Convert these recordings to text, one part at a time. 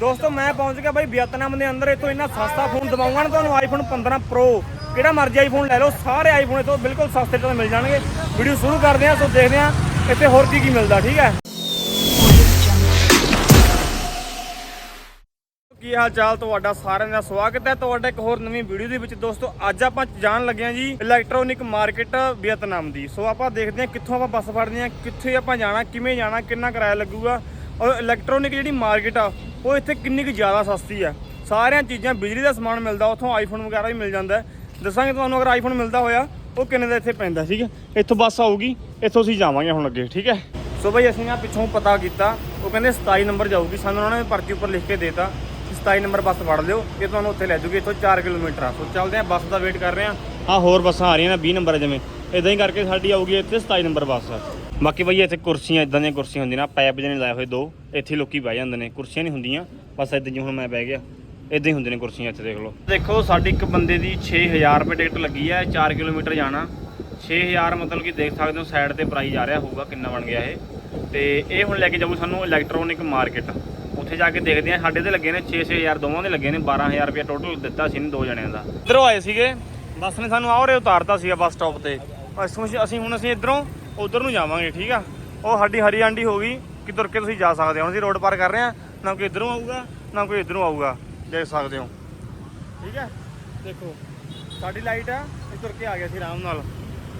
ਦੋਸਤੋ, ਮੈਂ ਪਹੁੰਚ ਗਿਆ ਬਾਈ ਵੀਅਤਨਾਮ ਦੇ ਅੰਦਰ। ਇੱਥੋਂ ਇੰਨਾ ਸਸਤਾ ਫੋਨ ਦਿਵਾਉਂਗਾ ਨਾ ਤੁਹਾਨੂੰ ਆਈਫੋਨ 15 ਪ੍ਰੋ ਕਿਹੜਾ ਮਰਜ਼ੀ ਆਈਫੋਨ ਲੈ ਲਓ, ਸਾਰੇ ਆਈਫੋਨ ਇੱਥੋਂ ਬਿਲਕੁਲ ਸਸਤੇ ਤੇ ਮਿਲ ਜਾਣਗੇ। ਵੀਡੀਓ ਸ਼ੁਰੂ ਕਰਦੇ ਹਾਂ, ਸੋ ਦੇਖਦੇ ਹਾਂ ਇੱਥੇ ਹੋਰ ਕੀ ਕੀ ਮਿਲਦਾ, ਠੀਕ ਹੈ? ਕੀ ਹਾਲ ਚਾਲ ਤੁਹਾਡਾ ਸਾਰਿਆਂ ਦਾ? ਸਵਾਗਤ ਹੈ ਤੁਹਾਡਾ ਇੱਕ ਹੋਰ ਨਵੀਂ ਵੀਡੀਓ ਦੇ ਵਿੱਚ। ਦੋਸਤੋ, ਅੱਜ ਆਪਾਂ ਜਾਣ ਲੱਗੇ ਹਾਂ ਜੀ ਇਲੈਕਟ੍ਰੋਨਿਕ ਮਾਰਕੀਟ ਵੀਅਤਨਾਮ ਦੀ। ਸੋ ਆਪਾਂ ਦੇਖਦੇ ਹਾਂ ਕਿੱਥੋਂ ਆਪਾਂ ਬੱਸ ਫੜਦੇ ਹਾਂ, ਕਿੱਥੇ ਆਪਾਂ ਜਾਣਾ, ਕਿਵੇਂ ਜਾਣਾ, ਕਿੰਨਾ ਕਿਰਾਇਆ ਲੱਗੂਗਾ। ਔਰ ਇਲੈਕਟ੍ਰੋਨਿਕ ਜਿਹੜੀ ਮਾਰਕੀਟ ਆ ਉਹ ਇੱਥੇ ਕਿੰਨੀ ਕੁ ਜ਼ਿਆਦਾ ਸਸਤੀ ਆ। ਸਾਰੀਆਂ ਚੀਜ਼ਾਂ, ਬਿਜਲੀ ਦਾ ਸਮਾਨ ਮਿਲਦਾ, ਉੱਥੋਂ ਆਈਫੋਨ ਵਗੈਰਾ ਵੀ ਮਿਲ ਜਾਂਦਾ ਦੱਸਾਂਗੇ ਤੁਹਾਨੂੰ ਅਗਰ ਆਈਫੋਨ ਮਿਲਦਾ ਹੋਇਆ, ਉਹ ਕਿੰਨੇ ਦਾ ਇੱਥੇ ਪੈਂਦਾ, ਠੀਕ ਹੈ? ਇੱਥੋਂ ਬੱਸ ਆਊਗੀ, ਇੱਥੋਂ ਅਸੀਂ ਜਾਵਾਂਗੇ ਹੁਣ ਅੱਗੇ, ਠੀਕ ਹੈ? ਸੋ ਬਈ ਅਸੀਂ ਨਾ ਪਿੱਛੋਂ ਪਤਾ ਕੀਤਾ, ਉਹ ਕਹਿੰਦੇ 27 ਨੰਬਰ ਜਾਊਗੀ। ਸਾਨੂੰ ਉਹਨਾਂ ਨੇ ਪਰਚੀ ਉੱਪਰ ਲਿਖ ਕੇ ਦੇਤਾ 27 ਨੰਬਰ ਬੱਸ ਫੜ ਲਿਓ, ਇਹ ਤੁਹਾਨੂੰ ਉੱਥੇ ਲੈ ਜੂਗੀ, ਇੱਥੋਂ 4 ਕਿਲੋਮੀਟਰ ਆ। ਸੋ ਚੱਲਦੇ ਆ ਬੱਸ ਦਾ ਵੇਟ ਕਰ ਰਹੇ ਆ ਆ ਹੋਰ ਬੱਸਾਂ ਆ ਰਹੀਆਂ ਨੇ 20 ਨੰਬਰ ਜਿਵੇਂ। ਇਦਾਂ ਹੀ ਕਰਕੇ ਸਾਡੀ ਆਊਗੀ ਇੱਥੇ 27 ਨੰਬਰ ਬੱਸ। ਬਾਕੀ ਬਈ ਇੱਥੇ ਕੁਰਸੀਆਂ ਇਦਾਂ ਦੀਆਂ ਕੁਰਸੀਆਂ ਹੁੰਦੀਆਂ ਨਾ ਪੈਪ ਜਿਹੇ ਲਾਏ ਹੋਏ ਦੋ, ਇੱਥੇ ਲੋਕੀ ਬਹਿ ਜਾਂਦੇ ਨੇ, ਕੁਰਸੀਆਂ ਨਹੀਂ ਹੁੰਦੀਆਂ, ਬਸ ਇਦਾਂ ਜਿਵੇਂ ਹੁਣ ਮੈਂ ਬਹਿ ਗਿਆ ਇਦਾਂ ਹੀ ਹੁੰਦੇ ਨੇ ਕੁਰਸੀਆਂ ਇੱਥੇ ਦੇਖ ਲਓ। ਦੇਖੋ, ਸਾਡੀ ਇੱਕ ਬੰਦੇ ਦੀ 6000 ਰੁਪਏ ਟਿਕਟ ਲੱਗੀ ਹੈ 4 ਕਿਲੋਮੀਟਰ ਜਾਣਾ। 6000 ਮਤਲਬ ਕਿ ਦੇਖ ਸਕਦੇ ਹੋ ਸਾਈਡ ਤੇ ਪ੍ਰਾਈਸ ਆ ਰਿਹਾ ਹੋਊਗਾ, ਕਿੰਨਾ ਬਣ ਗਿਆ ਇਹ। ਤੇ ਇਹ ਹੁਣ ਲੈ ਕੇ ਜਾਊ ਸਾਨੂੰ ਇਲੈਕਟ੍ਰੋਨਿਕ ਮਾਰਕੀਟ ਉੱਥੇ ਜਾ ਕੇ ਦੇਖਦੇ ਆ ਸਾਡੇ ਤੇ ਲੱਗੇ ਨੇ 6-6000 ਦੋਵਾਂ ਦੇ ਲੱਗੇ ਨੇ 12000 ਰੁਪਏ ਟੋਟਲ ਦਿੱਤਾ ਸੀ ਨੇ ਦੋ ਜਣਿਆਂ ਦਾ। ਇਧਰੋਂ ਆਏ ਸੀਗੇ, ਬੱਸ ਨੇ ਸਾਨੂੰ ਆਉਰੇ ਉਤਾਰਤਾ ਸੀਗਾ ਬੱਸ ਸਟਾਪ ਤੇ। ਅਸੀਂ ਅਸੀਂ ਹੁਣ ਅਸੀਂ ਇਧਰੋਂ ਉਧਰ ਨੂੰ ਜਾਵਾਂਗੇ, ਠੀਕ ਆ? ਉਹ ਸਾਡੀ ਹਰੀ ਆਂਡੀ ਹੋ ਗਈ, ਕਿ ਤੁਰ ਕੇ ਤੁਸੀਂ ਜਾ ਸਕਦੇ ਹੋ। ਹੁਣ ਅਸੀਂ ਰੋਡ ਪਾਰ ਕਰ ਰਹੇ ਆ ਨਾ ਕੋਈ ਇਧਰੋਂ ਆਊਗਾ, ਨਾ ਕੋਈ ਇਧਰੋਂ ਆਊਗਾ, ਦੇਖ ਸਕਦੇ ਹੋ। ਠੀਕ ਹੈ ਦੇਖੋ, ਸਾਡੀ ਲਾਈਟ ਆ, ਇਹ ਤੁਰ ਕੇ ਆ ਗਿਆ ਸੀ ਆਰਾਮ ਨਾਲ।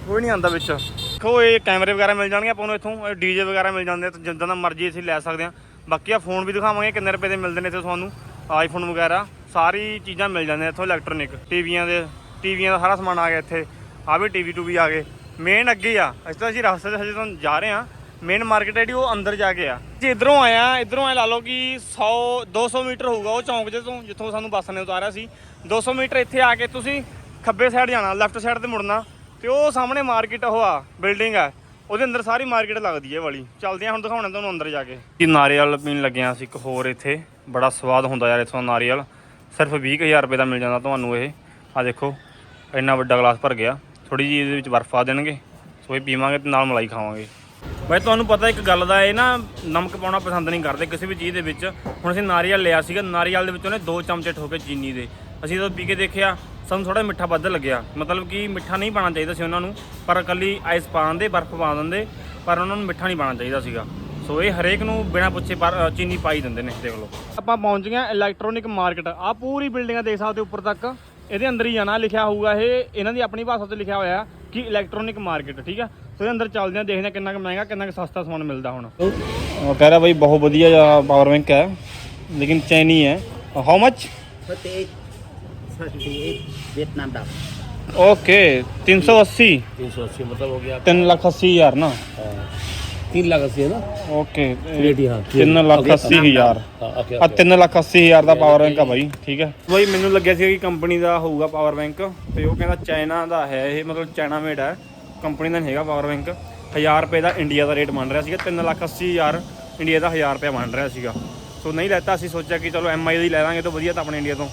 ਕੋਈ ਨਹੀਂ ਆਂਦਾ ਵਿੱਚ। ਦੇਖੋ, ਇਹ ਕੈਮਰੇ ਵਗੈਰਾ ਮਿਲ ਜਾਣਗੇ, ਆਪਾਂ ਨੂੰ ਇੱਥੋਂ ਡੀਜੇ ਵਗੈਰਾ ਮਿਲ ਜਾਂਦੇ ਆ, ਤੇ ਜਿੱਦਾਂ ਦਾ ਮਰਜ਼ੀ ਅਸੀਂ ਲੈ ਸਕਦੇ ਆ ਬਾਕੀ ਆ ਫੋਨ ਵੀ ਦਿਖਾਵਾਂਗੇ, ਕਿੰਨੇ ਰੁਪਏ ਦੇ ਮਿਲਦੇ ਨੇ ਇੱਥੇ ਤੁਹਾਨੂੰ। ਆਈਫੋਨ ਵਗੈਰਾ, ਸਾਰੀ ਚੀਜ਼ਾਂ ਮਿਲ ਜਾਂਦੀਆਂ ਇੱਥੋਂ ਇਲੈਕਟ੍ਰੋਨਿਕ। ਟੀਵੀਆਂ ਦੇ, ਟੀਵੀਆਂ ਦਾ ਸਾਰਾ ਸਮਾਨ ਆ ਗਿਆ ਇੱਥੇ। ਆ ਵੀ ਟੀਵੀ ਟੂ ਵੀ ਆ ਗਏ। ਮੇਨ ਅੱਗੇ ਆ। ਅਸੀਂ ਤਾਂ ਅਸੀਂ ਰਸਤੇ 'ਚ ਹਜੇ ਤੋਂ ਜਾ ਰਹੇ ਆ ਮੇਨ ਮਾਰਕੀਟ ਜਿਹੜੀ, ਉਹ ਅੰਦਰ ਜਾ ਕੇ ਆ। ਜੇ ਇਧਰੋਂ ਆਇਆ ਇਧਰੋਂ ਐ ਲਾ ਲਓ ਕਿ 100 200 ਮੀਟਰ ਹੋਊਗਾ ਉਹ ਚੌਂਕ ਜੇ ਤੋਂ, ਜਿੱਥੋਂ ਸਾਨੂੰ ਬੱਸ ਨੇ ਉਤਾਰਿਆ ਸੀ। 200 ਮੀਟਰ ਇੱਥੇ ਆ ਕੇ ਤੁਸੀਂ ਖੱਬੇ ਸਾਈਡ ਜਾਣਾ ਲੈਫਟ ਸਾਈਡ ਤੇ ਮੁੜਨਾ। ਤੇ ਉਹ ਸਾਹਮਣੇ ਮਾਰਕੀਟ ਉਹ ਆ ਬਿਲਡਿੰਗ ਆ। ਉਹਦੇ ਅੰਦਰ ਸਾਰੀ ਮਾਰਕੀਟ ਲੱਗਦੀ ਹੈ ਵਾਲੀ। ਚੱਲਦੇ ਆ ਹੁਣ ਦਿਖਾਉਣਾ ਤੁਹਾਨੂੰ ਅੰਦਰ ਜਾ ਕੇ। ਕੀ ਨਾਰੀਅਲ ਪੀਣ ਲੱਗਿਆ ਅਸੀਂ ਇੱਕ ਹੋਰ ਇੱਥੇ। ਬੜਾ ਸਵਾਦ ਹੁੰਦਾ ਯਾਰ ਇੱਥੋਂ ਨਾਰੀਅਲ। ਸਿਰਫ 20000 ਰੁਪਏ ਦਾ ਮਿਲ ਜਾਂਦਾ ਤੁਹਾਨੂੰ ਇਹ। ਆ ਦੇਖੋ, ਇੰਨਾ ਵੱਡਾ ਗਲਾਸ ਭਰ ਗਿਆ। ਥੋੜੀ ਜਿਹੀ ਇਹਦੇ ਵਿੱਚ ਬਰਫ਼ ਆ ਦੇਣਗੇ ਸੋ ਇਹ ਪੀਵਾਂਗੇ ਤੇ ਨਾਲ ਮਲਾਈ ਖਾਵਾਂਗੇ। ਬਾਈ ਤੁਹਾਨੂੰ ਪਤਾ ਇੱਕ ਗੱਲ ਦਾ ਇਹ ਨਾ ਨਮਕ ਪਾਉਣਾ ਪਸੰਦ ਨਹੀਂ ਕਰਦੇ ਕਿਸੇ ਵੀ ਚੀਜ਼ ਦੇ ਵਿੱਚ। ਹੁਣ ਅਸੀਂ ਨਾਰੀਅਲ ਲਿਆ ਸੀਗਾ ਨਾਰੀਅਲ ਦੇ ਵਿੱਚ ਉਹਨੇ ਦੋ ਚਮਚੇ ਠੋਕੇ ਚੀਨੀ ਦੇ। ਅਸੀਂ ਜਦੋਂ ਪੀ ਕੇ ਦੇਖਿਆ ਸਾਨੂੰ ਥੋੜਾ ਮਿੱਠਾ ਵੱਧ ਲੱਗਿਆ। ਮਤਲਬ ਕਿ ਮਿੱਠਾ ਨਹੀਂ ਪਾਣਾ ਚਾਹੀਦਾ ਸੀ ਉਹਨਾਂ ਨੂੰ ਪਰ ਇਕੱਲੀ ਆਈਸ ਪਾ ਦਿੰਦੇ ਬਰਫ਼ ਪਾ ਦਿੰਦੇ ਪਰ ਉਹਨਾਂ ਨੂੰ ਮਿੱਠਾ ਨਹੀਂ ਪਾਣਾ ਚਾਹੀਦਾ ਸੀਗਾ। ਸੋ ਇਹ ਹਰੇਕ ਨੂੰ ਬਿਨਾਂ ਪੁੱਛੇ ਪਰ ਚੀਨੀ ਪਾਈ ਦਿੰਦੇ ਨੇ ਦੇਖ ਲਓ। ਆਪਾਂ ਪਹੁੰਚ ਗਏ ਇਲੈਕਟ੍ਰੋਨਿਕ ਮਾਰਕੀਟ ਆ ਪੂਰੀ ਬਿਲਡਿੰਗਾਂ ਦੇਖ ਸਕਦੇ ਉੱਪਰ ਤੱਕ। ਇਹਦੇ ਅੰਦਰ ਹੀ ਜਾਣਾ ਲਿਖਿਆ ਹੋਊਗਾ ਇਹ ਇਹਨਾਂ ਦੀ ਆਪਣੀ ਭਾਸ਼ਾ 'ਚ ਲਿਖਿਆ ਹੋਇਆ ਕਿ ਇਲੈਕਟ੍ਰੋਨਿਕ ਮਾਰਕੀਟ ਠੀਕ ਆ? ਸੋ ਇਹ ਅੰਦਰ ਚੱਲਦੇ ਆ ਦੇਖਦੇ ਆ ਕਿੰਨਾ ਕੁ ਮਹਿੰਗਾ ਕਿੰਨਾ ਕੁ ਸਸਤਾ ਸਮਾਨ ਮਿਲਦਾ ਹੁਣ। ਕਹਿ ਰਿਹਾ ਬਾਈ ਬਹੁਤ ਵਧੀਆ ਜਿਹਾ ਪਾਵਰ ਬੈਂਕ ਹੈ ਲੇਕਿਨ ਚਾਈਨੀ ਹੈ। ਹਾਊ ਮਚ 38 38 ਵਿਏਟਨਾਮ ਦਾ ओके 380 380 मतलब हो गया 3 लाख 3 ਲੱਖ 80 ਹਾਂ 3 ਲੱਖ 80 ਹਜ਼ਾਰ ਦਾ ਪਾਵਰ ਬੈਂਕ ਠੀਕ ਹੈ ਬਾਈ ਮੈਨੂੰ ਲੱਗਿਆ ਸੀ ਕੰਪਨੀ ਦਾ ਹੋਊਗਾ ਪਾਵਰ ਬੈਂਕ ਤੇ ਉਹ ਕਹਿੰਦਾ ਚਾਈਨਾ ਦਾ ਹੈ ਇਹ ਮਤਲਬ ਚਾਈਨਾ ਮੇਡ ਹੈ ਕੰਪਨੀ ਦਾ ਨਹੀਂ ਹੈਗਾ ਪਾਵਰ ਬੈਂਕ 1000 ਰੁਪਏ ਦਾ ਇੰਡੀਆ ਦਾ ਰੇਟ ਮੰਨ ਰਿਹਾ ਸੀਗਾ 3 ਲੱਖ 80 ਹਜ਼ਾਰ ਇੰਡੀਆ ਦਾ 1000 ਰੁਪਏ ਮੰਨ ਰਿਹਾ ਸੀਗਾ ਸੋ ਨਹੀਂ ਲੈਤਾ ਅਸੀਂ ਸੋਚਿਆ ਕਿ ਚਲੋ ਐਮਆਈ ਦਾ ਲੈ ਲਾਂਗੇ ਤਾਂ ਵਧੀਆ ਤਾਂ ਆਪਣੇ ਇੰਡੀਆ ਤੋਂ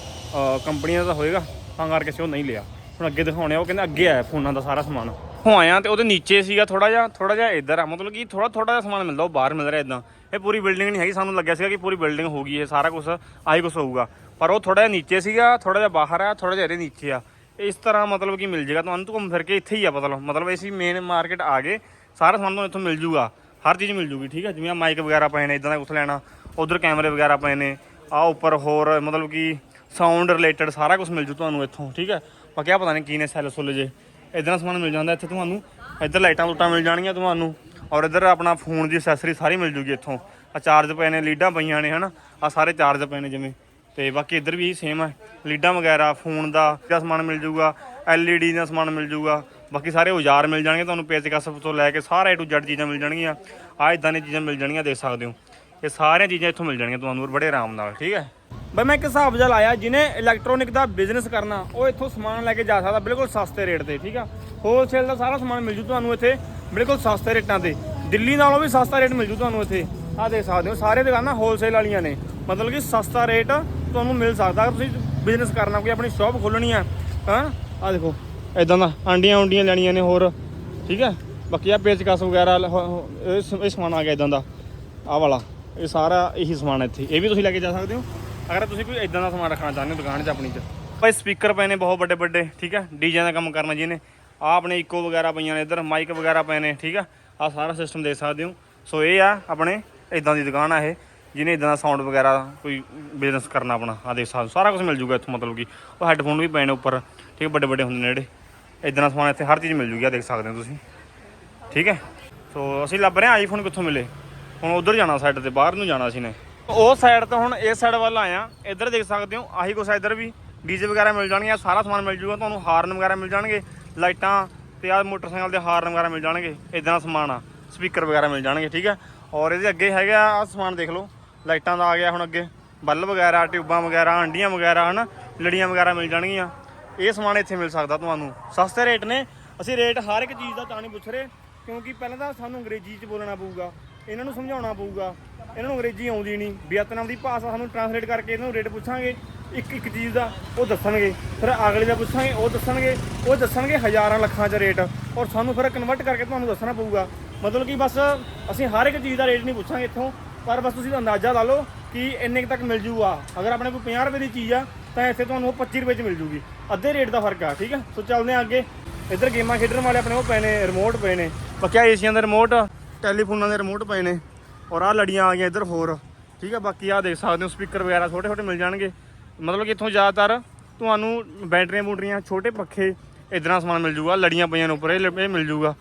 ਕੰਪਨੀ ਦਾ ਹੋਏਗਾ ਤਾਂ ਕਰਕੇ ਅਸੀਂ ਉਹ ਨਹੀਂ ਲਿਆ ਹੁਣ ਅੱਗੇ ਦਿਖਾਉਣੇ ਆ ਉਹ ਕਹਿੰਦਾ ਅੱਗੇ ਆਇਆ ਫੋਨਾਂ ਦਾ ਸਾਰਾ ਸਮਾਨ ਹੋ ਆਇਆ ਤੇ ਉਹਦੇ ਨੀਚੇ ਸੀਗਾ ਥੋੜਾ ਜਿਹਾ ਥੋੜਾ ਜਿਹਾ ਇੱਧਰ ਆ। ਮਤਲਬ ਕਿ ਥੋੜਾ ਥੋੜਾ ਜਿਹਾ ਸਮਾਨ ਮਿਲਦਾ, ਉਹ ਬਾਹਰ ਮਿਲ ਰਿਹਾ ਇਦਾਂ। ਇਹ ਪੂਰੀ ਬਿਲਡਿੰਗ ਨਹੀਂ ਹੈਗੀ, ਸਾਨੂੰ ਲੱਗਿਆ ਸੀਗਾ ਕਿ ਪੂਰੀ ਬਿਲਡਿੰਗ ਹੋਊਗੀ ਇਹ ਸਾਰਾ ਕੁਝ ਆਹੀ ਕੁਝ ਹੋਊਗਾ। ਪਰ ਉਹ ਥੋੜਾ ਜਿਹਾ ਨੀਚੇ ਸੀਗਾ ਥੋੜਾ ਜਿਹਾ ਬਾਹਰ ਆ ਥੋੜਾ ਜਿਹਾ ਇਹਦੇ ਨੀਚੇ ਆ। ਇਸ ਤਰ੍ਹਾਂ ਮਤਲਬ ਕਿ ਮਿਲ ਜੇਗਾ। ਤੁਹਾਨੂੰ ਘੁੰਮ ਫਿਰ ਕੇ ਇੱਥੇ ਹੀ ਆ ਮਤਲਬ ਮਤਲਬ ਅਸੀਂ ਮੇਨ ਮਾਰਕੀਟ ਆ ਗਏ। ਸਾਰਾ ਸਮਾਨ ਤੁਹਾਨੂੰ ਇੱਥੋਂ ਮਿਲ ਜੂਗਾ। ਹਰ ਚੀਜ਼ ਮਿਲ ਜੂਗੀ, ਠੀਕ ਹੈ ਜਿਵੇਂ ਮਾਈਕ ਵਗੈਰਾ ਪਏ ਨੇ, ਇਦਾਂ ਦਾ ਕੁਝ ਲੈਣਾ। ਉਧਰ ਕੈਮਰੇ ਵਗੈਰਾ ਪਏ ਨੇ। ਆ ਉੱਪਰ ਹੋਰ ਮਤਲਬ ਕਿ ਸਾਊਂਡ ਰਿਲੇਟਡ ਸਾਰਾ ਕੁਝ ਮਿਲ ਜੂ ਤੁਹਾਨੂੰ ਇੱਥੋਂ, ਠੀਕ ਹੈ ਬਾਕੀ ਆ ਪਤਾ ਨਹੀਂ ਕੀ ਨੇ ਸੈੱਲ ਸੁੱਲ ਜੇ। ਇਦਾਂ ਦਾ ਸਮਾਨ ਮਿਲ ਜਾਂਦਾ ਇੱਥੇ ਤੁਹਾਨੂੰ। ਇੱਧਰ ਲਾਈਟਾਂ ਲੂਟਾਂ ਮਿਲ ਜਾਣਗੀਆਂ ਤੁਹਾਨੂੰ ਔਰ ਇੱਧਰ ਆਪਣਾ ਫੋਨ ਦੀ ਐਕਸੈਸਰੀ ਸਾਰੀ ਮਿਲ ਜੂਗੀ ਇੱਥੋਂ। ਆ ਚਾਰਜ ਪਏ ਨੇ, ਲੀਡਾਂ ਪਈਆਂ ਨੇ ਹਨਾ। ਆ ਸਾਰੇ ਚਾਰਜ ਪਏ ਨੇ ਜਿਵੇਂ। ਤੇ ਬਾਕੀ ਇੱਧਰ ਵੀ ਸੇਮ ਹੈ ਲੀਡਾਂ ਵਗੈਰਾ, ਫੋਨ ਦਾ ਦਾ ਸਮਾਨ ਮਿਲ ਜੂਗਾ, LED ਦਾ ਸਮਾਨ ਮਿਲ ਜੂਗਾ। ਬਾਕੀ ਸਾਰੇ ਔਜ਼ਾਰ ਮਿਲ ਜਾਣਗੇ ਤੁਹਾਨੂੰ, ਪੇਚਕਸ ਤੋਂ ਲੈ ਕੇ ਸਾਰਾ A to Z ਚੀਜ਼ਾਂ ਮਿਲ ਜਾਣਗੀਆਂ। ਆ ਇਦਾਂ ਦੀਆਂ ਚੀਜ਼ਾਂ ਮਿਲ ਜਾਣਗੀਆਂ, ਦੇਖ ਸਕਦੇ ਹੋ। ਇਹ ਸਾਰੀਆਂ ਚੀਜ਼ਾਂ ਇੱਥੋਂ ਮਿਲ ਜਾਣਗੀਆਂ ਤੁਹਾਨੂੰ ਬੜੇ ਆਰਾਮ ਨਾਲ, ਠੀਕ ਹੈ? ਬਈ ਮੈਂ ਇੱਕ ਹਿਸਾਬ ਜਿਹਾ ਲਾਇਆ, ਜਿਹਨੇ ਇਲੈਕਟ੍ਰੋਨਿਕ ਦਾ ਬਿਜ਼ਨਸ ਕਰਨਾ, ਉਹ ਇੱਥੋਂ ਸਮਾਨ ਲੈ ਕੇ ਜਾ ਸਕਦਾ ਬਿਲਕੁਲ ਸਸਤੇ ਰੇਟ ਤੇ, ਠੀਕ ਆ? ਹੋਲਸੇਲ ਦਾ ਸਾਰਾ ਸਮਾਨ ਮਿਲ ਜੂ ਤੁਹਾਨੂੰ ਇੱਥੇ, ਬਿਲਕੁਲ ਸਸਤੇ ਰੇਟਾਂ ਤੇ। ਦਿੱਲੀ ਨਾਲੋਂ ਵੀ ਸਸਤਾ ਰੇਟ ਮਿਲ ਜੂ ਤੁਹਾਨੂੰ ਇੱਥੇ। ਆਹ ਦੇਖ ਸਕਦੇ ਹੋ, ਸਾਰੇ ਦੁਕਾਨਾਂ ਹੋਲਸੇਲ ਵਾਲੀਆਂ ਨੇ। ਮਤਲਬ ਕਿ ਸਸਤਾ ਰੇਟ ਤੁਹਾਨੂੰ ਮਿਲ ਸਕਦਾ, ਅਗਰ ਤੁਸੀਂ ਬਿਜ਼ਨਸ ਕਰਨਾ, ਕੋਈ ਆਪਣੀ ਸ਼ਾਪ ਖੋਲਣੀ ਆ, ਹਾਂ? ਆਹ ਦੇਖੋ ਇਦਾਂ ਦਾ ਆਂਡੀਆਂ ਉਂਡੀਆਂ ਲੈਣੀਆਂ ਨੇ ਹੋਰ, ਠੀਕ ਹੈ? ਬਾਕੀ ਆ ਪੇਚਕਸ ਵਗੈਰਾ ਇਹ ਸਮਾਨ ਆ ਗਿਆ ਇਦਾਂ ਦਾ, ਆਹ ਵਾਲਾ। ਇਹ ਸਾਰਾ ਇਹੀ ਸਮਾਨ ਇੱਥੇ। ਇਹ ਵੀ ਤੁਸੀਂ ਲੈ ਕੇ ਜਾ ਸਕਦੇ ਹੋ। ਅਗਰ ਤੁਸੀਂ ਕੋਈ ਇਦਾਂ ਦਾ ਸਮਾਨ ਰੱਖਣਾ ਚਾਹੁੰਦੇ ਹੋ ਦੁਕਾਨ 'ਚ ਆਪਣੀ 'ਚ, ਭਾਈ ਸਪੀਕਰ ਪਏ ਨੇ ਬਹੁਤ ਵੱਡੇ ਵੱਡੇ ਠੀਕ ਹੈ? ਡੀਜੇ ਦਾ ਕੰਮ ਕਰਨਾ ਜਿਹਨੇ ਆ ਆਪਣੇ ਇਕੋ ਵਗੈਰਾ ਪਈਆਂ ਨੇ ਇੱਧਰ ਮਾਈਕ ਵਗੈਰਾ ਪਏ ਨੇ, ਠੀਕ ਆ? ਆ ਸਾਰਾ ਸਿਸਟਮ ਦੇਖ ਸਕਦੇ ਹੋ। ਸੋ ਇਹ ਆ ਆਪਣੇ ਇਦਾਂ ਦੀ ਦੁਕਾਨ ਆ ਇਹ, ਜਿਹਨੇ ਇਦਾਂ ਦਾ ਸਾਊਂਡ ਵਗੈਰਾ ਕੋਈ ਬਿਜ਼ਨਸ ਕਰਨਾ ਆਪਣਾ ਆ ਦੇਖ ਸਕਦੇ ਹੋ। ਸਾਰਾ ਕੁਝ ਮਿਲ ਜੂਗਾ ਇੱਥੋਂ ਮਤਲਬ ਕਿ। ਉਹ ਹੈੱਡਫੋਨ ਵੀ ਪਏ ਨੇ ਉੱਪਰ, ਠੀਕ ਹੈ? ਵੱਡੇ ਵੱਡੇ ਹੁੰਦੇ ਨੇ ਜਿਹੜੇ। ਇਦਾਂ ਦਾ ਸਮਾਨ ਇੱਥੇ ਹਰ ਚੀਜ਼ ਮਿਲ ਜੂਗੀ ਆ ਦੇਖ ਸਕਦੇ ਹੋ ਤੁਸੀਂ। ਠੀਕ ਹੈ? ਸੋ ਅਸੀਂ ਲੱਭ ਰਹੇ ਹਾਂ ਆਈਫੋਨ ਕਿੱਥੋਂ ਮਿਲੇ? ਹੁਣ ਉਧਰ ਜਾਣਾ ਸਾਈਡ ਤੇ, ਬਾਹਰ ਨੂੰ ਜਾਣਾ ਸੀ ਨੇ ਉਹ ਸਾਈਡ ਤੋਂ ਹੁਣ ਇਸ ਸਾਈਡ ਵੱਲ ਆਇਆ ਇੱਧਰ ਦੇਖ ਸਕਦੇ ਹੋ, ਆਹੀ ਕੁਛ ਇੱਧਰ ਵੀ। ਡੀਜੇ ਵਗੈਰਾ ਮਿਲ ਜਾਣਗੇ ਸਾਰਾ ਸਮਾਨ ਮਿਲ ਜੂਗਾ ਤੁਹਾਨੂੰ ਹਾਰਨ ਵਗੈਰਾ ਮਿਲ ਜਾਣਗੇ, ਲਾਈਟਾਂ ਤੇ ਆ ਮੋਟਰਸਾਈਕਲ ਦੇ ਹਾਰਨ ਵਗੈਰਾ ਮਿਲ ਜਾਣਗੇ ਇਦਾਂ ਦਾ ਸਮਾਨ ਆ, ਸਪੀਕਰ ਵਗੈਰਾ ਮਿਲ ਜਾਣਗੇ, ਠੀਕ ਹੈ ਔਰ ਇਹਦੇ ਅੱਗੇ ਹੈਗਾ ਆ ਸਮਾਨ ਦੇਖ ਲਓ, ਲਾਈਟਾਂ ਦਾ ਆ ਗਿਆ ਹੁਣ ਅੱਗੇ। ਬੱਲ ਵਗੈਰਾ, ਟਿਊਬਾਂ ਵਗੈਰਾ ਅੰਡੀਆਂ ਵਗੈਰਾ, ਹਨਾ? ਲੜੀਆਂ ਵਗੈਰਾ ਮਿਲ ਜਾਣਗੀਆਂ। ਇਹ ਸਮਾਨ ਇੱਥੇ ਮਿਲ ਸਕਦਾ ਤੁਹਾਨੂੰ। ਸਸਤੇ ਰੇਟ ਨੇ। ਅਸੀਂ ਰੇਟ ਹਰ ਇੱਕ ਚੀਜ਼ ਦਾ ਤਾਂ ਨਹੀਂ ਪੁੱਛ ਰਹੇ, ਕਿਉਂਕਿ ਪਹਿਲਾਂ ਤਾਂ ਸਾਨੂੰ ਅੰਗਰੇਜ਼ੀ 'ਚ ਬੋਲਣਾ ਪਊਗਾ। ਇਹਨਾਂ ਨੂੰ ਸਮਝਾਉਣਾ ਪਊਗਾ। ਇਹਨਾਂ ਨੂੰ ਅੰਗਰੇਜ਼ੀ ਆਉਂਦੀ ਨਹੀਂ। ਵੀਅਤਨਾਮ ਦੀ ਭਾਸ਼ਾ ਸਾਨੂੰ ਟਰਾਂਸਲੇਟ ਕਰਕੇ ਇਹਨਾਂ ਨੂੰ ਰੇਟ ਪੁੱਛਾਂਗੇ। ਇੱਕ ਇੱਕ ਚੀਜ਼ ਦਾ, ਉਹ ਦੱਸਣਗੇ। ਫਿਰ ਅਗਲੇ ਦਾ ਪੁੱਛਾਂਗੇ, ਉਹ ਦੱਸਣਗੇ। ਉਹ ਦੱਸਣਗੇ ਹਜ਼ਾਰਾਂ ਲੱਖਾਂ 'ਚ ਰੇਟ ਔਰ ਸਾਨੂੰ ਫਿਰ ਕਨਵਰਟ ਕਰਕੇ ਤੁਹਾਨੂੰ ਦੱਸਣਾ ਪਊਗਾ। ਮਤਲਬ ਕਿ ਬਸ ਅਸੀਂ ਹਰ ਇੱਕ ਚੀਜ਼ ਦਾ ਰੇਟ ਨਹੀਂ ਪੁੱਛਾਂਗੇ ਇੱਥੋਂ। ਪਰ ਬਸ ਤੁਸੀਂ ਅੰਦਾਜ਼ਾ ਲਾ ਲਓ ਕਿ ਇੰਨੇ ਕੁ ਤੱਕ ਮਿਲ ਜੂਗਾ। ਅਗਰ ਆਪਣੇ ਕੋਲ 50 ਰੁਪਏ ਦੀ ਚੀਜ਼ ਆ, ਤਾਂ ਇੱਥੇ ਤੁਹਾਨੂੰ ਉਹ 25 ਰੁਪਏ 'ਚ ਮਿਲ ਜੂਗੀ। ਅੱਧੇ ਰੇਟ ਦਾ ਫ਼ਰਕ ਆ, ਠੀਕ ਆ? ਸੋ ਚੱਲਦੇ ਆ ਅੱਗੇ। ਇੱਧਰ ਗੇਮਾਂ ਖੇਡਣ ਵਾਲੇ ਆਪਣੇ ਉਹ ਪਏ ਨੇ ਰਿਮੋਟ ਪਏ ਨੇ। ਪੱਕਿਆ ਏਸੀਆਂ ਦੇ ਰਿਮੋਟ ਟੈਲੀਫੋਨਾਂ ਦੇ ਰਿਮੋਟ ਪਏ ਨੇ ਔਰ ਆਹ ਲੜੀਆਂ ਆ ਗਈਆਂ ਇੱਧਰ ਹੋਰ। ਠੀਕ ਆ, ਬਾਕੀ ਆਹ ਦੇਖ ਸਕਦੇ ਹੋ ਸਪੀਕਰ ਵਗੈਰਾ ਛੋਟੇ ਛੋਟੇ ਮਿਲ ਜਾਣਗੇ। ਮਤਲਬ ਕਿ ਇੱਥੋਂ ਜ਼ਿਆਦਾਤਰ ਤੁਹਾਨੂੰ ਬੈਟਰੀਆਂ ਬੂਟਰੀਆਂ, ਛੋਟੇ ਪੱਖੇ ਇਦਾਂ ਦਾ ਸਮਾਨ ਮਿਲ ਜੂਗਾ ਲੜੀਆਂ ਪਈਆਂ ਨੇ ਉੱਪਰ, ਇਹ ਲ- ਇਹ ਮਿਲ ਜੂਗਾ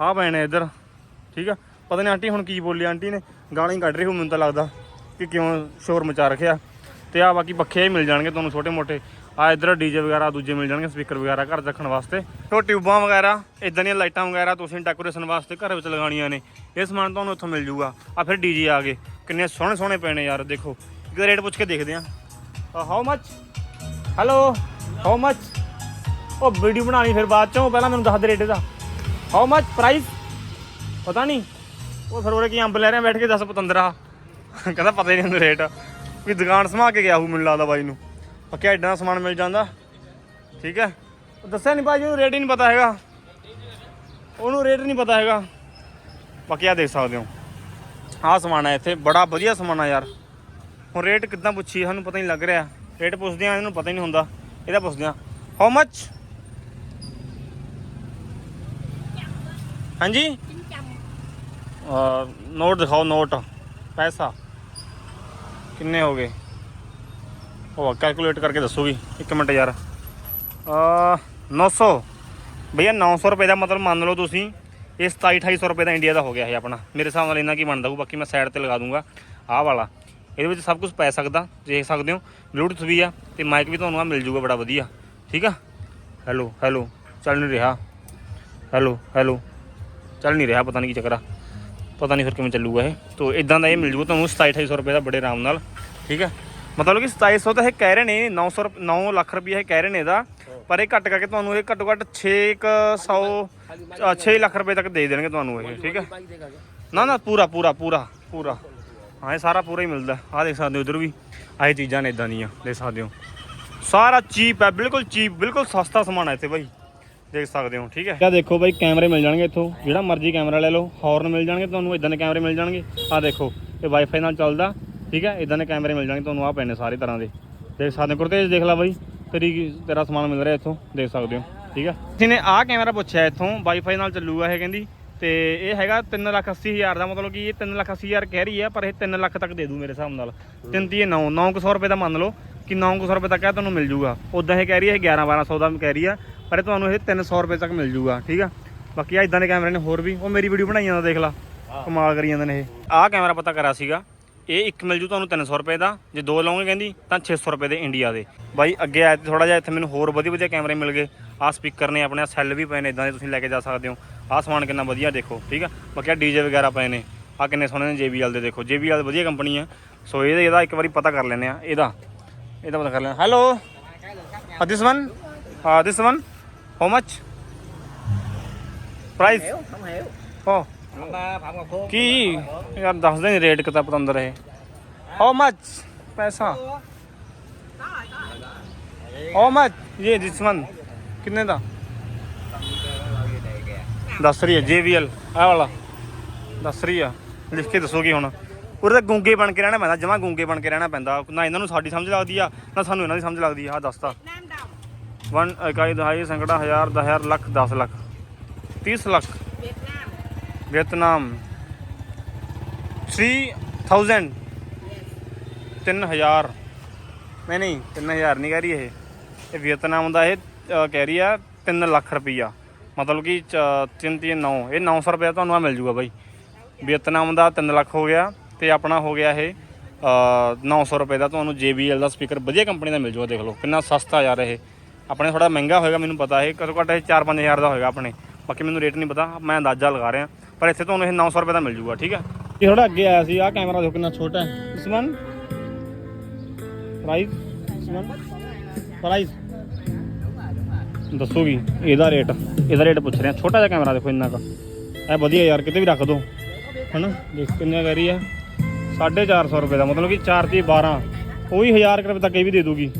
ਆਹ ਪਏ ਨੇ ਇੱਧਰ, ਠੀਕ ਆ। ਪਤਾ ਨਹੀਂ ਆਂਟੀ ਹੁਣ ਕੀ ਬੋਲੀ, ਆਂਟੀ ਨੇ ਗਾਲਾਂ ਹੀ ਕੱਢ ਰਹੀ ਹੋ ਮੈਨੂੰ ਤਾਂ ਲੱਗਦਾ ਕਿ ਕਿਉਂ ਸ਼ੋਰ ਮਚਾ ਰੱਖਿਆ। ਤੇ ਆ ਬਾਕੀ ਪੱਖੇ ਹੀ ਮਿਲ ਜਾਣਗੇ ਤੁਹਾਨੂੰ ਛੋਟੇ ਮੋਟੇ। ਆ ਇੱਧਰ ਡੀਜੇ ਵਗੈਰਾ ਦੂਜੇ ਮਿਲ ਜਾਣਗੇ, ਸਪੀਕਰ ਵਗੈਰਾ ਘਰ ਰੱਖਣ ਵਾਸਤੇ। ਤੇ ਟਿਊਬਾਂ ਵਗੈਰਾ ਇਦਾਂ ਦੀਆਂ ਲਾਈਟਾਂ ਵਗੈਰਾ ਤੁਸੀਂ ਡੈਕੋਰੇਸ਼ਨ ਵਾਸਤੇ ਘਰ ਵਿੱਚ ਲਗਾਉਣੀਆਂ ਨੇ। ਇਹ ਸਮਾਨ ਤੁਹਾਨੂੰ ਇੱਥੋਂ ਮਿਲ ਜੂਗਾ। ਆ ਫਿਰ ਡੀਜੇ ਆ ਗਏ। ਕਿੰਨੇ ਸੋਹਣੇ ਸੋਹਣੇ ਪਏ ਨੇ ਯਾਰ, ਦੇਖੋ। ਇਹਦਾ ਰੇਟ ਪੁੱਛ ਕੇ ਦੇਖਦੇ ਆ। How much hello how much ਉਹ ਵੀਡੀਓ ਬਣਾਣੀ ਫਿਰ ਬਾਅਦ ਚੋਂ, ਪਹਿਲਾਂ ਮੈਨੂੰ ਦੱਸ ਦੇ ਰੇਟ ਦਾ ਹਾਊ ਮੱਚ ਪ੍ਰਾਈਸ ਪਤਾ ਨਹੀਂ। ਉਹ ਫਿਰ ਉਹਰੇ ਕੀ ਅੰਬ ਲੈ ਰਿਹਾ ਬੈਠ ਕੇ ਦੱਸ, ਪਤੰਦਰਾ। ਕਹਿੰਦਾ ਪਤਾ ਹੀ ਨਹੀਂ ਹੁੰਦਾ ਰੇਟ। ਵੀ ਦੁਕਾਨ ਸਮਾ ਕੇ ਗਿਆ ਹੂ ਮੈਨੂੰ ਲੱਗਦਾ ਬਾਈ ਨੂੰ। ਪੱਕਿਆ ਐਡਾ ਦਾ ਸਮਾਨ ਮਿਲ ਜਾਂਦਾ। ਠੀਕ ਹੈ? ਦੱਸਿਆ ਨਹੀਂ ਭਾਈ ਉਹਨੂੰ ਰੇਟ ਹੀ ਨਹੀਂ ਪਤਾ ਹੈਗਾ। ਉਹਨੂੰ ਰੇਟ ਨਹੀਂ ਪਤਾ ਹੈਗਾ। ਪੱਕਿਆ ਦੇਖ ਸਕਦੇ ਹੋ। ਆਹ ਸਮਾਨ ਹੈ ਇੱਥੇ। ਬੜਾ ਵਧੀਆ ਸਮਾਨ ਆ ਯਾਰ। ਹੁਣ ਰੇਟ ਕਿੱਦਾਂ ਪੁੱਛੀ ਸਾਨੂੰ ਪਤਾ ਨਹੀਂ ਲੱਗ ਰਿਹਾ। ਰੇਟ ਪੁੱਛਦੇ ਆ ਇਹਨੂੰ ਪਤਾ ਹੀ ਨਹੀਂ ਹੁੰਦਾ। ਇਹਦਾ ਪੁੱਛਦੇ ਆ ਹਾਊ ਮੱਚ ਹਾਂਜੀ? ਨੋਟ ਦਿਖਾਓ ਨੋਟ ਪੈਸਾ। ਕਿੰਨੇ ਹੋ ਗਏ? ਉਹ ਕੈਲਕੂਲੇਟ ਕਰਕੇ ਦੱਸੋਗੀ ਇੱਕ ਮਿੰਟ ਯਾਰ। ਅ 900 ਭਈਆ 900 ਰੁਪਏ ਦਾ ਮਤਲਬ ਮੰਨ ਲਓ ਤੁਸੀਂ, ਇਹ 27 2800 ਰੁਪਏ ਦਾ ਇੰਡੀਆ ਦਾ ਹੋ ਗਿਆ ਹੈ ਆਪਣਾ। ਮੇਰੇ ਹਿਸਾਬ ਨਾਲ ਇੰਨਾ ਕੀ ਬਣਦਾ ਹੋਊ, ਬਾਕੀ ਮੈਂ ਸਾਈਡ ਤੇ ਲਗਾ ਦੂੰਗਾ। ਆਹ ਵਾਲਾ। ਇਹਦੇ ਵਿੱਚ ਸਭ ਕੁਝ ਪੈ ਸਕਦਾ, ਦੇਖ ਸਕਦੇ ਹੋ। ਬਲੂਟੁੱਥ ਵੀ ਆ, ਤੇ ਮਾਈਕ ਵੀ ਤੁਹਾਨੂੰ ਆ ਮਿਲ ਜੂਗਾ ਬੜਾ ਵਧੀਆ। ਠੀਕ ਆ? ਹੈਲੋ ਹੈਲੋ ਚੱਲ ਨਹੀਂ ਰਿਹਾ। ਹੈਲੋ ਹੈਲੋ ਚੱਲ ਨਹੀਂ ਰਿਹਾ, ਪਤਾ ਨਹੀਂ ਕੀ ਚੱਕਰ ਆ। ਪਤਾ ਨਹੀਂ ਫਿਰ ਕਿਵੇਂ ਚੱਲੂਗਾ ਇਹ। ਤੋ ਇਦਾਂ ਦਾ ਇਹ ਮਿਲ ਜੂਗਾ ਤੁਹਾਨੂੰ 27 2800 ਰੁਪਏ ਦਾ ਬੜੇ ਆਰਾਮ ਨਾਲ। ਠੀਕ ਹੈ ਮਤਲਬ ਕਿ 2700 ਤਾਂ ਇਹ ਕਹਿ ਰਹੇ ਨੇ 900 ਰੁਪ- 9 ਲੱਖ ਰੁਪਏ ਇਹ ਕਹਿ ਰਹੇ ਨੇ ਇਹਦਾ। ਪਰ ਇਹ ਘੱਟ ਕਰਕੇ ਤੁਹਾਨੂੰ ਇਹ ਘੱਟੋ ਘੱਟ 600 6 ਲੱਖ ਰੁਪਏ ਤੱਕ ਦੇ ਦੇਣਗੇ ਤੁਹਾਨੂੰ ਇਹ ਠੀਕ ਹੈ? ਨਾ ਨਾ ਪੂਰਾ ਪੂਰਾ ਪੂਰਾ ਪੂਰਾ। ਹਾਂ ਇਹ ਸਾਰਾ ਪੂਰਾ ਹੀ ਮਿਲਦਾ। ਆਹ ਦੇਖ ਸਕਦੇ ਹੋ ਉਧਰ ਵੀ। ਆਹ ਚੀਜ਼ਾਂ ਨੇ ਇਦਾਂ ਦੀਆਂ ਦੇਖ ਸਕਦੇ ਹੋ। ਸਾਰਾ ਚੀਪ ਹੈ ਬਿਲਕੁਲ ਚੀਪ ਬਿਲਕੁਲ ਸਸਤਾ ਸਮਾਨ ਹੈ ਇੱਥੇ ਭਾਈ ਦੇਖ ਸਕਦੇ ਹੋ ਠੀਕ ਹੈ? ਇਹ ਦੇਖੋ ਬਾਈ ਕੈਮਰੇ ਮਿਲ ਜਾਣਗੇ ਇੱਥੋਂ। ਜਿਹੜਾ ਮਰਜ਼ੀ ਕੈਮਰਾ ਲੈ ਲਓ ਹਾਰਨ ਮਿਲ ਜਾਣਗੇ ਤੁਹਾਨੂੰ ਇਦਾਂ ਦੇ ਕੈਮਰੇ ਮਿਲ ਜਾਣਗੇ। ਆਹ ਦੇਖੋ ਇਹ ਵਾਈਫਾਈ ਨਾਲ ਚੱਲਦਾ। ਠੀਕ ਹੈ? ਇਦਾਂ ਦੇ ਕੈਮਰੇ ਮਿਲ ਜਾਣਗੇ ਤੁਹਾਨੂੰ ਆਹ ਪੈਣੇ ਸਾਰੇ ਤਰ੍ਹਾਂ ਦੇ। ਦੇਖ ਸਕਦੇ ਹੋ ਗੁਰਤੇਜ ਦੇਖ ਲੈ ਬਾਈ ਤੇਰੀ ਤੇਰਾ ਸਮਾਨ ਮਿਲ ਰਿਹਾ ਇੱਥੋਂ ਦੇਖ ਸਕਦੇ ਹੋ ਠੀਕ ਹੈ? ਕਿਸੇ ਨੇ ਆਹ ਕੈਮਰਾ ਪੁੱਛਿਆ ਇੱਥੋਂ ਵਾਈਫਾਈ ਨਾਲ ਚੱਲੂਗਾ ਇਹ ਕਹਿੰਦੀ ਤੇ ਇਹ ਹੈਗਾ 3 ਲੱਖ 80 ਹਜ਼ਾਰ ਦਾ ਮਤਲਬ ਕਿ ਇਹ 3 ਲੱਖ 80 ਹਜ਼ਾਰ ਕਹਿ ਰਹੀ ਹੈ ਪਰ ਇਹ 3 ਲੱਖ ਤੱਕ ਦੇ ਦੂ ਮੇਰੇ ਹਿਸਾਬ ਨਾਲ। ਤਿੰਨ ਤੀਏ 9 900 ਰੁਪਏ ਦਾ ਮੰਨ ਲਓ ਕਿ 900 ਰੁਪਏ ਤੱਕ ਇਹ ਤੁਹਾਨੂੰ ਮਿਲ ਜੂਗਾ। ਉਦਾਂ ਇਹ ਕਹਿ ਰਹੀ ਹੈ 11 1200 ਦਾ ਕਹਿ ਰਹੀ ਆ ਪਰ ਇਹ ਤੁਹਾਨੂੰ ਇਹ 300 ਰੁਪਏ ਤੱਕ ਮਿਲ ਜੂਗਾ ਠੀਕ ਆ? ਬਾਕੀ ਆ ਇਦਾਂ ਦੇ ਕੈਮਰੇ ਨੇ ਹੋਰ ਵੀ ਉਹ ਮੇਰੀ ਵੀਡੀਓ ਬਣਾਈ ਜਾਂਦਾ ਦੇਖ ਲਾ। ਕਮਾਲ ਕਰੀ ਜਾਂਦੇ ਨੇ ਇਹ। ਆਹ ਕੈਮਰਾ ਪਤਾ ਕਰਾ ਸੀਗਾ ਇਹ ਇੱਕ ਮਿਲ ਜੂ ਤੁਹਾਨੂੰ 300 ਰੁਪਏ ਦਾ। ਜੇ ਦੋ ਲਓਗੇ ਕਹਿੰਦੀ ਤਾਂ 600 ਰੁਪਏ ਦੇ ਇੰਡੀਆ ਦੇ। ਬਾਈ ਅੱਗੇ ਆਏ ਤੇ ਥੋੜਾ ਜਿਹਾ ਇੱਥੇ ਮੈਨੂੰ ਹੋਰ ਵਧੀਆ ਵਧੀਆ ਕੈਮਰੇ ਮਿਲ ਗਏ। ਆਹ ਸਪੀਕਰ ਨੇ ਆਪਣੇ ਸੈੱਲ ਵੀ ਪਏ ਨੇ ਇਦਾਂ ਦੇ ਤੁਸੀਂ ਲੈ ਕੇ ਜਾ ਸਕਦੇ ਹੋ। ਆਹ ਸਮਾਨ ਕਿੰਨਾ ਵਧੀਆ ਦੇਖੋ ਠੀਕ ਆ? ਬਾਕੀ ਆ ਡੀਜੇ ਵਗੈਰਾ ਪਏ ਨੇ। ਆਹ ਕਿੰਨੇ ਸੋਹਣੇ ਨੇ JBL ਦੇ ਦੇਖੋ। JBL ਵਧੀਆ ਕੰਪਨੀ ਆ। ਸੋ ਇਹਦਾ ਇਹਦਾ ਇੱਕ ਵਾਰੀ ਪਤਾ ਕਰ ਲੈਂਦੇ ਆ। ਇਹਦਾ ਇਹਦਾ ਪਤਾ ਕਰ ਲੈਣਾ ਹੈਲੋ ਦਿਸ ਵਨ ਹਾਂ this one how much price hiểu không ਕੀ ਯਾਰ ਦੱਸ ਦੇ ਰੇਟ ਕਿਤਾ ਪਤੰਦਰ ਇਹ। ਹਾਊ ਮਚ ਪੈਸਾ। ਹਾਊ ਮਚ ਇਹ ਦਿਸ ਵਨ ਕਿੰਨੇ ਦਾ? ਦੱਸ ਰਹੀ ਹੈ JBL ਆਹ ਵਾਲਾ। ਦੱਸ ਰਹੀ ਆ, ਲਿਖ ਕੇ ਦੱਸੋਗੇ ਹੁਣ। ਉਰੇ ਤਾਂ ਗੂੰਗੇ ਬਣ ਕੇ ਰਹਿਣਾ ਪੈਂਦਾ, ਜਮਾ ਗੁੰਗੇ ਬਣ ਕੇ ਰਹਿਣਾ ਪੈਂਦਾ। ਨਾ ਇਹਨਾਂ ਨੂੰ ਸਾਡੀ ਸਮਝ ਲੱਗਦੀ ਆ, ਨਾ ਸਾਨੂੰ ਇਹਨਾਂ ਦੀ ਸਮਝ ਲੱਗਦੀ ਆ। ਆਹ ਦੱਸਤਾ Nam ਇਕਾਈ ਦਹਾਈ ਸੰਕੜਾ ਹਜ਼ਾਰ, ਦਸ lakh 10 lakh. 30 lakh. Việt Nam. Vietnam 3000 3000 ਮੈਂ ਨਹੀਂ 3000 ਨਹੀਂ ਕਹਿ ਰਹੀ ਇਹ। ਇਹ ਵੀਅਤਨਾਮ ਦਾ ਇਹ ਕਹਿ ਰਹੀ ਆ 3 ਲੱਖ ਰੁਪਈਆ। ਮਤਲਬ ਕਿ 3 3 9 ਇਹ 900 ਰੁਪਏ ਤੁਹਾਨੂੰ ਆ ਮਿਲ ਜੂਗਾ ਬਾਈ। ਵਿਅਤਨਾਮ ਦਾ 3 ਲੱਖ ਹੋ ਗਿਆ ਤੇ ਆਪਣਾ ਹੋ ਗਿਆ ਇਹ ਅ, 900 ਰੁਪਏ ਦਾ ਤੁਹਾਨੂੰ JBL ਦਾ ਸਪੀਕਰ ਵਧੀਆ ਕੰਪਨੀ ਦਾ ਮਿਲ ਜੂਗਾ ਦੇਖ ਲਓ। ਕਿੰਨਾ ਸਸਤਾ ਯਾਰ ਇਹ। ਆਪਣੇ ਥੋੜਾ ਮਹਿੰਗਾ ਹੋਏਗਾ ਮੈਨੂੰ ਪਤਾ ਇਹ। ਘੱਟੋ ਘੱਟ ਇਹ 4-5000 ਦਾ ਹੋਏਗਾ ਆਪਣੇ। ਬਾਕੀ ਮੈਨੂੰ ਰੇਟ ਨਹੀਂ ਪਤਾ ਮੈਂ ਅੰਦਾਜ਼ਾ ਲਗਾ ਰਿਹਾ। ਪਰ ਇੱਥੇ ਤੁਹਾਨੂੰ ਇਹ 900 ਰੁਪਏ ਦਾ ਮਿਲ ਜੂਗਾ, ਠੀਕ ਹੈ ਇਹ ਥੋੜਾ ਅੱਗੇ ਆਇਆ ਸੀ ਆ ਕੈਮਰਾ ਦੇਖੋ ਕਿੰਨਾ ਛੋਟਾ ਹੈ। ਇਸਮਨ ਪ੍ਰਾਈਸ ਇਸਮਨ ਪ੍ਰਾਈਸ ਦੱਸੋਗੀ ਇਹਦਾ ਰੇਟ ਇਹਦਾ ਰੇਟ ਪੁੱਛ ਰਿਹਾ। ਛੋਟਾ ਜਿਹਾ ਕੈਮਰਾ ਦੇਖੋ ਇੰਨਾ ਕਾ। ਇਹ ਵਧੀਆ ਯਾਰ, ਕਿਤੇ ਵੀ ਰੱਖ ਦੋ। ਹਨਾ? ਦੇਖ ਕਿੰਨਾ ਕਹਿ ਰਹੀ ਹੈ 450 ਰੁਪਏ ਦਾ, ਮਤਲਬ ਕਿ 4 ਤੇ 12 ਉਹੀ 1000 ਰੁਪਏ ਤੱਕ ਇਹ ਵੀ ਦੇ ਦੂਗੀ।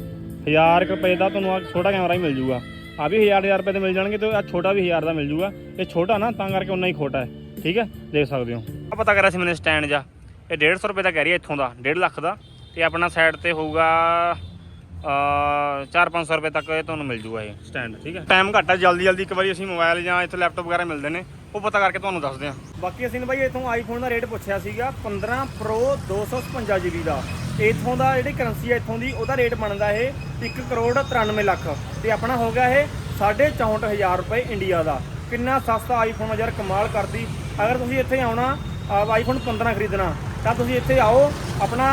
1000 ਰੁਪਏ ਦਾ ਤੁਹਾਨੂੰ ਆ ਛੋਟਾ ਕੈਮਰਾ ਹੀ ਮਿਲ ਜੂਗਾ। ਆ ਵੀ 1000 1000 ਰੁਪਏ ਦੇ ਮਿਲ ਜਾਣਗੇ ਤੇ ਆ ਛੋਟਾ ਵੀ 1000 ਦਾ ਮਿਲ ਜੂਗਾ। ਇਹ ਛੋਟਾ ਨਾ, ਤਾਂ ਕਰਕੇ ਉਨਾ ਹੀ ਖੋਟਾ ਹੈ। ਠੀਕ ਹੈ? ਦੇਖ ਸਕਦੇ ਹੋ। ਆ ਪਤਾ ਕਰਿਆ ਸੀ ਮੈਨੇ ਸਟੈਂਡ ਜਾ। ਇਹ 150 ਰੁਪਏ ਦਾ ਕਹਿ ਰਹੀ ਹੈ ਇੱਥੋਂ ਦਾ 1.5 ਲੱਖ ਦਾ। ਤੇ ਆਪਣਾ ਸਾਈਡ ਤੇ ਹੋਊਗਾ 4-500 ਰੁਪਏ ਤੱਕ ਇਹ ਤੁਹਾਨੂੰ ਮਿਲ ਜੂਗਾ ਇਹ ਸਟੈਂਡ ਠੀਕ ਹੈ? ਟਾਈਮ ਘੱਟ ਹੈ ਜਲਦੀ ਜਲਦੀ ਇੱਕ ਵਾਰੀ ਅਸੀਂ ਮੋਬਾਈਲ ਜਾਂ ਇੱਥੇ ਲੈਪਟਾਪ ਵਗੈਰਾ ਮਿਲਦੇ ਨੇ ਉਹ ਪਤਾ ਕਰਕੇ ਤੁਹਾਨੂੰ ਦੱਸਦੇ ਹਾਂ ਬਾਕੀ ਅਸੀਂ ਨੇ ਬਾਈ ਇੱਥੋਂ ਆਈਫੋਨ ਦਾ ਰੇਟ ਪੁੱਛਿਆ ਸੀਗਾ 15 Pro 256 GB ਦਾ। ਇੱਥੋਂ ਦਾ ਜਿਹੜੀ ਕਰੰਸੀ ਹੈ ਇੱਥੋਂ ਦੀ ਉਹਦਾ ਰੇਟ ਬਣਦਾ ਇਹ 1 ਕਰੋੜ 93 ਲੱਖ। ਤੇ ਆਪਣਾ ਹੋ ਗਿਆ ਇਹ 64500 ਰੁਪਏ ਇੰਡੀਆ ਦਾ। ਕਿੰਨਾ ਸਸਤਾ ਆਈਫੋਨ ਆ ਯਾਰ ਕਮਾਲ ਕਰਦੀ ਅਗਰ ਤੁਸੀਂ ਇੱਥੇ ਆਉਣਾ ਆਈਫੋਨ 15 ਖਰੀਦਣਾ, ਤਾਂ ਤੁਸੀਂ ਇੱਥੇ ਆਓ, ਆਪਣਾ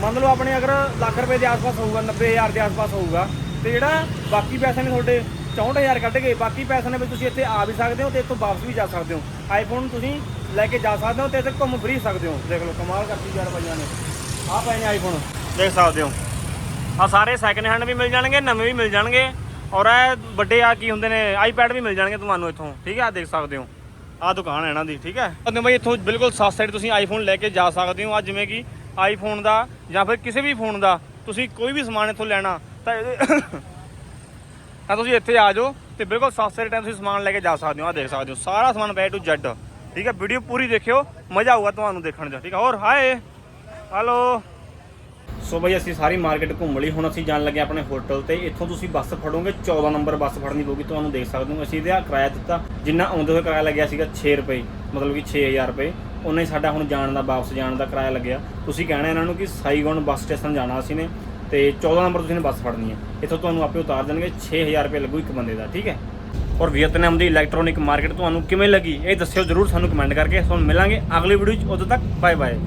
ਮੰਨ ਲਓ ਆਪਣੇ ਅਗਰ ਲੱਖ ਰੁਪਏ ਦੇ ਆਸ-ਪਾਸ ਹੋਊਗਾ 90000 ਦੇ ਆਸ-ਪਾਸ ਹੋਊਗਾ, ਤੇ ਜਿਹੜਾ ਬਾਕੀ ਪੈਸੇ ਨੇ ਤੁਹਾਡੇ 64000 ਕੱਢ ਕੇ, ਬਾਕੀ ਪੈਸੇ ਨੇ ਵੀ ਤੁਸੀਂ ਇੱਥੇ ਆ ਵੀ ਸਕਦੇ ਹੋ ਤੇ ਇੱਥੋਂ ਵਾਪਸ ਵੀ ਜਾ ਸਕਦੇ ਹੋ। ਆਈਫੋਨ ਤੁਸੀਂ ਲੈ ਕੇ ਜਾ ਸਕਦੇ ਹੋ ਤੇ ਇੱਥੇ ਘੁੰਮ ਫਰੀ ਸਕਦੇ ਹੋ। ਦੇਖ ਲਓ, ਕਮਾਲ ਕਰਤੀ ਯਾਰ ਬਾਈਆਂ ਨੇ। ਆਹ ਪਏ ਨੇ ਆਈਫੋਨ ਦੇਖ ਸਕਦੇ ਹੋ। ਆ ਸਾਰੇ ਸੈਕਿੰਡ ਹੈਂਡ ਵੀ ਮਿਲ ਜਾਣਗੇ, ਨਵੇਂ ਵੀ ਮਿਲ ਜਾਣਗੇ, ਔਰ ਇਹ ਵੱਡੇ ਆ ਕੀ ਹੁੰਦੇ ਨੇ ਆਈਪੈਡ ਵੀ ਮਿਲ ਜਾਣਗੇ ਤੁਹਾਨੂੰ ਇੱਥੋਂ। ਠੀਕ ਹੈ ਦੇਖ ਸਕਦੇ ਹੋ। ਆ ਦੁਕਾਨ ਹੈ ਇਹਨਾਂ ਦੀ, ਠੀਕ ਹੈ? ਤੇ ਬਈ ਇੱਥੋਂ ਬਿਲਕੁਲ ਸਸਤੇ ਸਾਈਡ ਤੁਸੀਂ ਆਈਫੋਨ ਲੈ ਕੇ ਜਾ ਸਕਦੇ ਹੋ। ਅੱਜ ਜਿਵੇਂ ਕਿ ਆਈਫੋਨ ਦਾ ਜਾਂ ਫਿਰ ਕਿਸੇ ਵੀ ਫੋਨ ਦਾ ਤੁਸੀਂ ਕੋਈ ਵੀ ਸਮਾਨ ਇੱਥੋਂ ਲੈਣਾ, ਤਾਂ ਇਹਦੇ ਤਾਂ ਤੁਸੀਂ ਇੱਥੇ ਆ ਜਾਓ ਤੇ ਬਿਲਕੁਲ ਸਸਤੇ ਟਾਈਮ ਤੁਸੀਂ ਸਮਾਨ ਲੈ ਕੇ ਜਾ ਸਕਦੇ ਹੋ ਆ ਦੇਖ ਸਕਦੇ ਹੋ। ਸਾਰਾ ਸਮਾਨ ਬੈ ਟੂ ਜ਼ੈਡ ਠੀਕ ਹੈ? ਵੀਡੀਓ ਪੂਰੀ ਦੇਖਿਓ, ਮਜ਼ਾ ਆਊਗਾ ਤੁਹਾਨੂੰ ਦੇਖਣ 'ਚ ਠੀਕ ਹੈ? ਹੋਰ ਹਾਏ ਹੈਲੋ ਸੋ ਬਈ, ਅਸੀਂ ਸਾਰੀ ਮਾਰਕੀਟ ਘੁੰਮ ਲਈ। ਹੁਣ ਅਸੀਂ ਜਾਣ ਲੱਗੇ ਆਪਣੇ ਹੋਟਲ ਤੇ। ਇੱਥੋਂ ਤੁਸੀਂ ਬੱਸ ਫੜੋਗੇ 14 ਨੰਬਰ ਬੱਸ ਫੜਨੀ ਪਊਗੀ, ਤੁਹਾਨੂੰ ਦੇਖ ਸਕਦੇ ਹੋ। ਅਸੀਂ ਇਹਦਾ ਕਿਰਾਇਆ ਦਿੱਤਾ, ਜਿੰਨਾ ਆਉਂਦੇ ਹੋਏ ਕਿਰਾਇਆ ਲੱਗਿਆ ਸੀਗਾ 6 ਰੁਪਏ, ਮਤਲਬ ਕਿ 6000 ਰੁਪਏ। ਉਨੇ ਸਾਡਾ ਹੁਣ ਜਾਣ ਦਾ, ਵਾਪਸ ਜਾਣ ਦਾ ਕਿਰਾਇਆ ਲੱਗਿਆ। ਤੁਸੀਂ ਕਹਿਣਾ ਇਹਨਾਂ ਨੂੰ ਕਿ ਸਾਈਗੌਨ ਬੱਸ ਸਟੇਸ਼ਨ ਜਾਣਾ ਅਸੀਂ ਨੇ, ਤੇ 14 ਨੰਬਰ ਤੁਸੀਂ ਨੇ ਬੱਸ ਫੜਨੀ ਹੈ। ਇੱਥੋਂ ਤੁਹਾਨੂੰ ਆਪੇ ਉਤਾਰ ਦੇਣਗੇ 6000 ਰੁਪਏ ਲੱਗੂ ਇੱਕ ਬੰਦੇ ਦਾ, ਠੀਕ ਹੈ? ਔਰ ਵੀਅਤਨਾਮ ਦੀ ਇਲੈਕਟ੍ਰੋਨਿਕ ਮਾਰਕੀਟ ਤੁਹਾਨੂੰ ਕਿਵੇਂ ਲੱਗੀ, ਇਹ ਦੱਸਿਓ ਜਰੂਰ ਸਾਨੂੰ ਕਮੈਂਟ ਕਰਕੇ। ਤੁਹਾਨੂੰ ਮਿਲਾਂਗੇ ਅਗਲੀ ਵੀਡੀਓ 'ਚ, ਉਦੋਂ ਤੱਕ ਬਾਏ ਬਾਏ